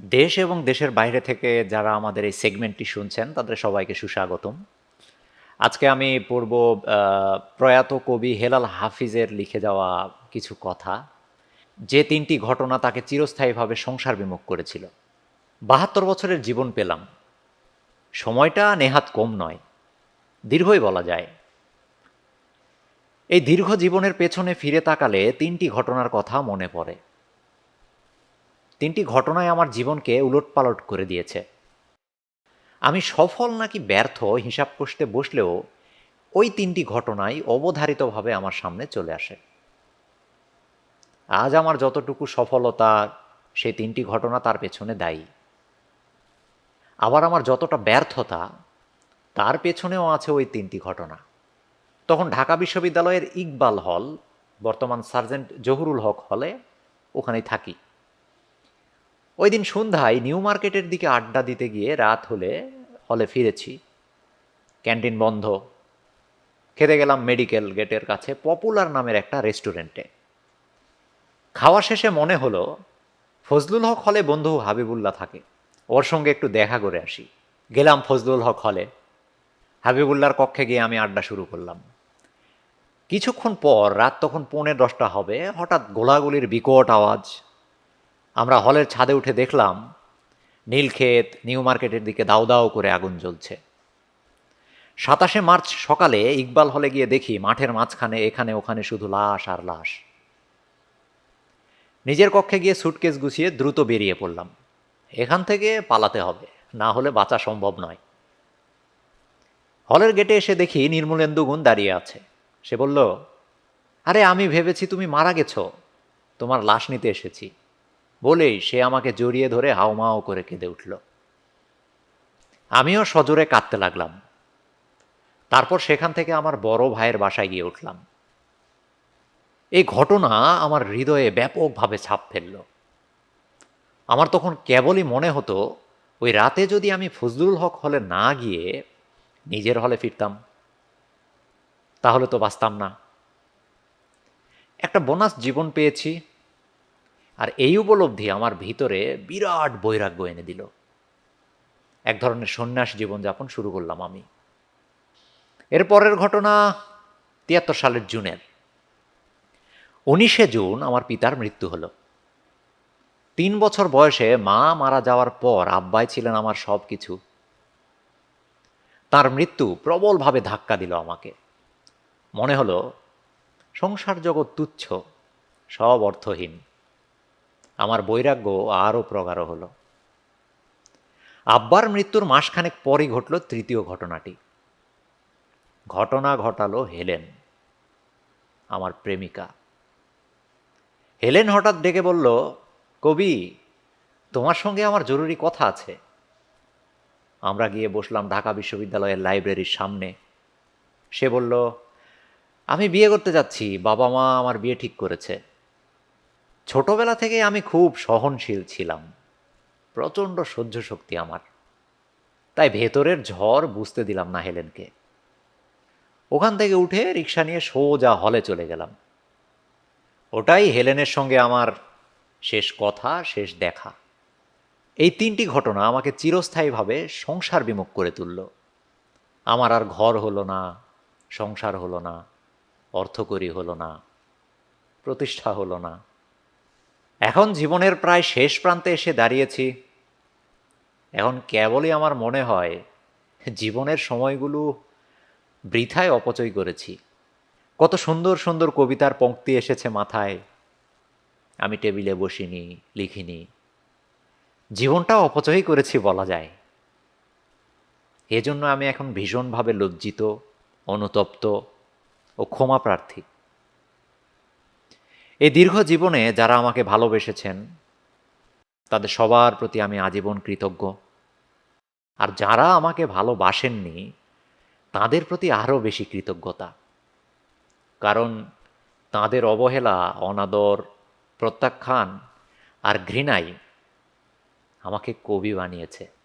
দেশ এবং দেশের বাইরে থেকে যারা আমাদের এই সেগমেন্টটি শুনছেন তাদের সবাইকে সুস্বাগতম। আজকে আমি আহ, প্রয়াত কবি হেলাল হাফিজের লিখে যাওয়া কিছু কথা। যে তিনটি ঘটনা তাকে চিরস্থায়ীভাবে সংসার বিমুখ করেছিল। বাহাত্তর বছরের জীবন পেলাম। সময়টা নেহাত কম নয়। দীর্ঘই বলা যায়। এই দীর্ঘ জীবনের পেছনে ফিরে তাকালে তিনটি ঘটনার কথা মনে পড়ে। তিনটি ঘটনায় আমার জীবনকে উলটপালট করে দিয়েছে। আমি সফল নাকি ব্যর্থ হিসাব কষতে বসলেও ওই তিনটি ঘটনাই অবধারিতভাবে আমার সামনে চলে আসে। আজ আমার যতটুকু সফলতা, সেই তিনটি ঘটনা তার পেছনে দায়ী। আবার আমার যতটা ব্যর্থতা, তার পেছনেও আছে ওই তিনটি ঘটনা। তখন ঢাকা বিশ্ববিদ্যালয়ের ইকবাল হল, বর্তমান সার্জেন্ট জহুরুল হক হলে ওখানেই থাকি। ওই দিন সন্ধ্যায় নিউ মার্কেটের দিকে আড্ডা দিতে গিয়ে রাত হলে হলে ফিরেছি। ক্যান্টিন বন্ধ। খেতে গেলাম মেডিকেল গেটের কাছে পপুলার নামের একটা রেস্টুরেন্টে। খাওয়া শেষে মনে হলো, ফজলুল হক হলে বন্ধু হাবিবুল্লাহ থাকে। ওর সঙ্গে একটু দেখা করে আসি। গেলাম ফজলুল হক হলে। হাবিবুল্লাহর কক্ষে গিয়ে আমি আড্ডা শুরু করলাম। কিছুক্ষণ পর রাত তখন পৌনে দশটা হবে, হঠাৎ গোলাগুলির বিকট আওয়াজ। আমরা হলের ছাদে উঠে দেখলাম, নীলক্ষেত নিউ মার্কেটের দিকে দাউ দাউ করে আগুন জ্বলছে। সাতাশে মার্চ সকালে ইকবাল হলে গিয়ে দেখি মাঠের মাঝখানে এখানে ওখানে শুধু লাশ আর লাশ। নিজের কক্ষে গিয়ে সুটকেস গুছিয়ে দ্রুত বেরিয়ে পড়লাম। এখান থেকে পালাতে হবে, না হলে বাঁচা সম্ভব নয়। হলের গেটে এসে দেখি নির্মলেন্দু গুণ দাঁড়িয়ে আছে। সে বলল, আরে, আমি ভেবেছি তুমি মারা গেছো। তোমার লাশ নিতে এসেছি। বলেই সে আমাকে জড়িয়ে ধরে হাওমাও করে কেঁদে উঠল। আমিও সজোরে কাঁদতে লাগলাম। তারপর সেখান থেকে আমার বড় ভাইয়ের বাসায় গিয়ে উঠলাম। এই ঘটনা আমার হৃদয়ে ব্যাপকভাবে ছাপ ফেলল। আমার তখন কেবলই মনে হতো, ওই রাতে যদি আমি ফজলুল হক হলে না গিয়ে নিজের হলে ফিরতাম, তাহলে তো বাঁচতাম না। একটা বোনাস জীবন পেয়েছি আর এই উপলব্ধি আমার ভিতরে বিরাট বৈরাগ্য এনে দিল। এক ধরনের সন্ন্যাস জীবনযাপন শুরু করলাম আমি। এর পরের ঘটনা তিয়াত্তর সালের জুনের। উনিশে জুন আমার পিতার মৃত্যু হলো। তিন বছর বয়সে মা মারা যাওয়ার পর আব্বাই ছিলেন আমার সব কিছু তার মৃত্যু প্রবলভাবে ধাক্কা দিল আমাকে। মনে হলো, সংসার জগৎ তুচ্ছ, সব অর্থহীন। আমার বৈরাগ্য আরও প্রগাঢ় হলো। আব্বার মৃত্যুর মাসখানেক পরই ঘটল তৃতীয় ঘটনাটি। ঘটনা ঘটালো হেলেন, আমার প্রেমিকা। হেলেন হঠাৎ ডেকে বলল, কবি, তোমার সঙ্গে আমার জরুরি কথা আছে। আমরা গিয়ে বসলাম ঢাকা বিশ্ববিদ্যালয়ের লাইব্রেরির সামনে। সে বলল, আমি বিয়ে করতে যাচ্ছি বাবা মা আমার বিয়ে ঠিক করেছে। ছোটবেলা থেকে আমি খুব সহনশীল ছিলাম। প্রচণ্ড সহ্য শক্তি আমার। তাই ভেতরের ঝড় বুঝতে দিলাম না হেলেনকে। ওখান থেকে উঠে রিক্সা নিয়ে সোজা হলে চলে গেলাম। ওটাই হেলেনের সঙ্গে আমার শেষ কথা, শেষ দেখা। এই তিনটি ঘটনা আমাকে চিরস্থায়ীভাবে সংসার বিমুখ করে তুলল। আমার আর ঘর হলো না, সংসার হলো না, অর্থকরী হলো না, প্রতিষ্ঠা হলো না। এখন জীবনের প্রায় শেষ প্রান্তে এসে দাঁড়িয়েছি। এখন কেবলই আমার মনে হয় জীবনের সময়গুলো বৃথায় অপচয় করেছি। কত সুন্দর সুন্দর কবিতার পংক্তি এসেছে মাথায়। আমি টেবিলে বসিনি, লিখিনি। জীবনটা অপচয়ই করেছি বলা যায়। এজন্য আমি এখন ভীষণভাবে লজ্জিত, অনুতপ্ত ও ক্ষমা প্রার্থী। এই দীর্ঘ জীবনে যারা আমাকে ভালোবেসেছেন, তাদের সবার প্রতি আমি আজীবন কৃতজ্ঞ। আর যারা আমাকে ভালোবাসেননি, তাদের প্রতি আরও বেশি কৃতজ্ঞতা। কারণ তাদের অবহেলা, অনাদর, প্রত্যাখ্যান আর ঘৃণাই আমাকে কবি বানিয়েছে।